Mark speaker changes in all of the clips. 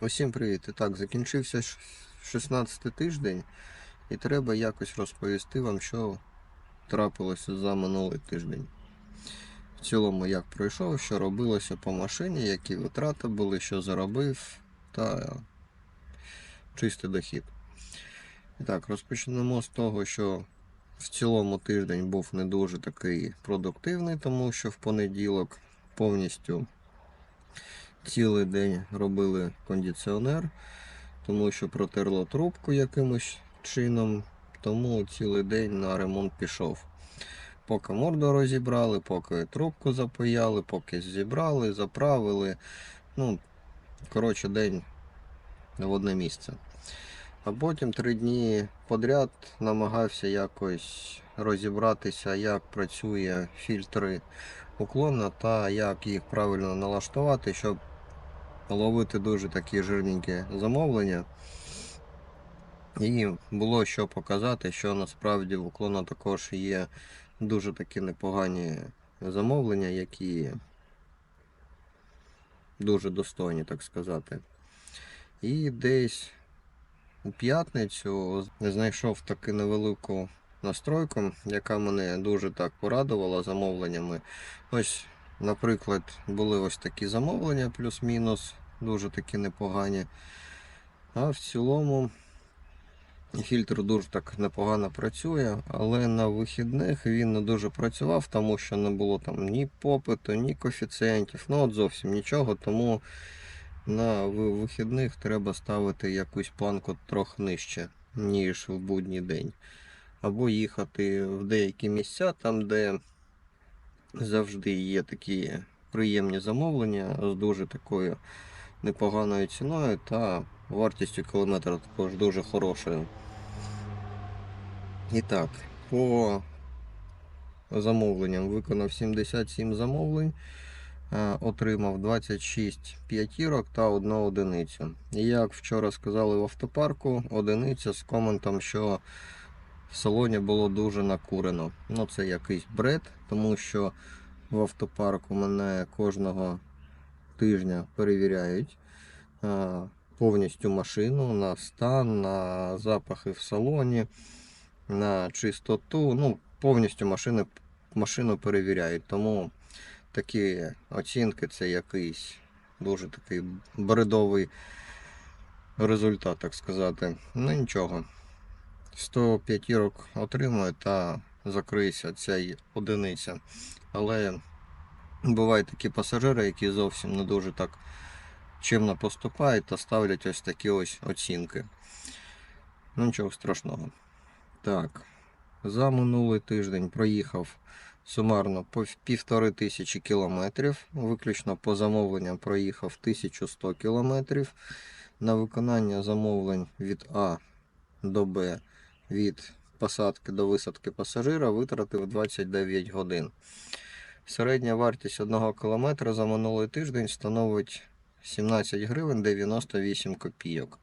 Speaker 1: Усім привіт! І так, закінчився 16 тиждень, і треба якось розповісти вам, що трапилося за минулий тиждень. В цілому, як пройшов, що робилося по машині, які витрати були, що заробив, та чистий дохід. І так, розпочнемо з того, що в цілому тиждень був не дуже такий продуктивний, тому що в понеділок повністю цілий день робили кондиціонер, тому що протерло трубку якимось чином, тому цілий день на ремонт пішов. Поки морду розібрали, поки трубку запаяли, поки зібрали, заправили. Ну, коротше, день в одне місце. А потім три дні подряд намагався якось розібратися, як працює фільтри уклона та як їх правильно налаштувати, щоб ловити дуже такі жирненькі замовлення. І було що показати, що насправді в уклона також є дуже такі непогані замовлення, які дуже достойні, так сказати. І десь у п'ятницю знайшов таку невелику настройку, яка мене дуже так порадувала замовленнями. Ось, наприклад, були ось такі замовлення, плюс-мінус, дуже такі непогані. А в цілому фільтр дуже так непогано працює, але на вихідних він не дуже працював, тому що не було там ні попиту, ні коефіцієнтів, ну от зовсім нічого. Тому на вихідних треба ставити якусь планку трохи нижче, ніж в будній день. Або їхати в деякі місця, там, де завжди є такі приємні замовлення з дуже такою непоганою ціною та вартістю кілометра також дуже хорошою. І так, по замовленням виконав 77 замовлень, е, отримав 26 п'ятірок та одну одиницю. І як вчора сказали в автопарку, одиниця з коментом, що в салоні було дуже накурено. Ну, це якийсь бред, тому що в автопарку мене кожного тижня перевіряють повністю машину на стан, на запахи в салоні, на чистоту. Ну, повністю машини, машину перевіряють. Тому такі оцінки це якийсь дуже такий бредовий результат, так сказати. Ну нічого. 105 рок отримую та закриється ця одиниця. Але бувають такі пасажири, які зовсім не дуже так чимно поступають та ставлять ось такі ось оцінки. Ну нічого страшного. Так, за минулий тиждень проїхав сумарно по півтори тисячі кілометрів. Виключно по замовленням проїхав 1100 кілометрів. На виконання замовлень від А до Б від посадки до висадки пасажира витратив 29 годин. Середня вартість 1 км за минулий тиждень становить 17 гривень 98 копійок.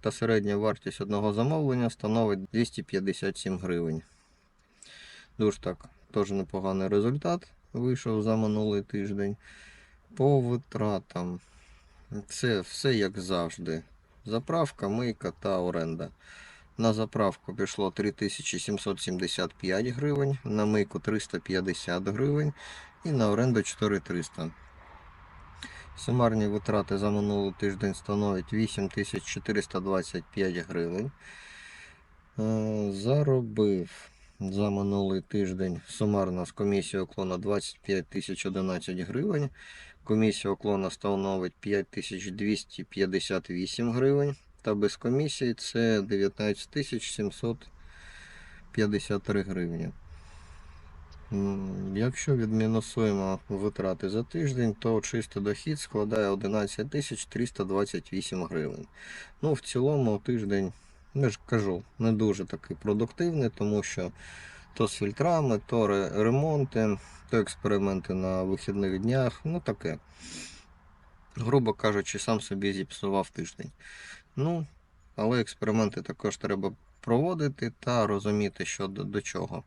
Speaker 1: Та середня вартість одного замовлення становить 257 гривень. Дуже так, теж непоганий результат вийшов за минулий тиждень. По витратам. Це все як завжди. Заправка, мийка та оренда. На заправку пішло 3775 гривень, на мийку 350 гривень і на оренду 4300. Сумарні витрати за минулий тиждень становлять 8425 гривень. Е, Заробив за минулий тиждень сумарно з комісії уклона 25 тисяч 11 гривень. Комісія уклона становить 5258 гривень. Та без комісії це 19 753 гривні. Якщо відмінусуємо витрати за тиждень, то чистий дохід складає 11 328 гривень. Ну, в цілому тиждень, я ж кажу, не дуже такий продуктивний, тому що то з фільтрами, то ре- ремонти, то експерименти на вихідних днях, ну таке. Грубо кажучи, сам собі зіпсував тиждень. Ну, але експерименти також треба проводити та розуміти, що до, до чого.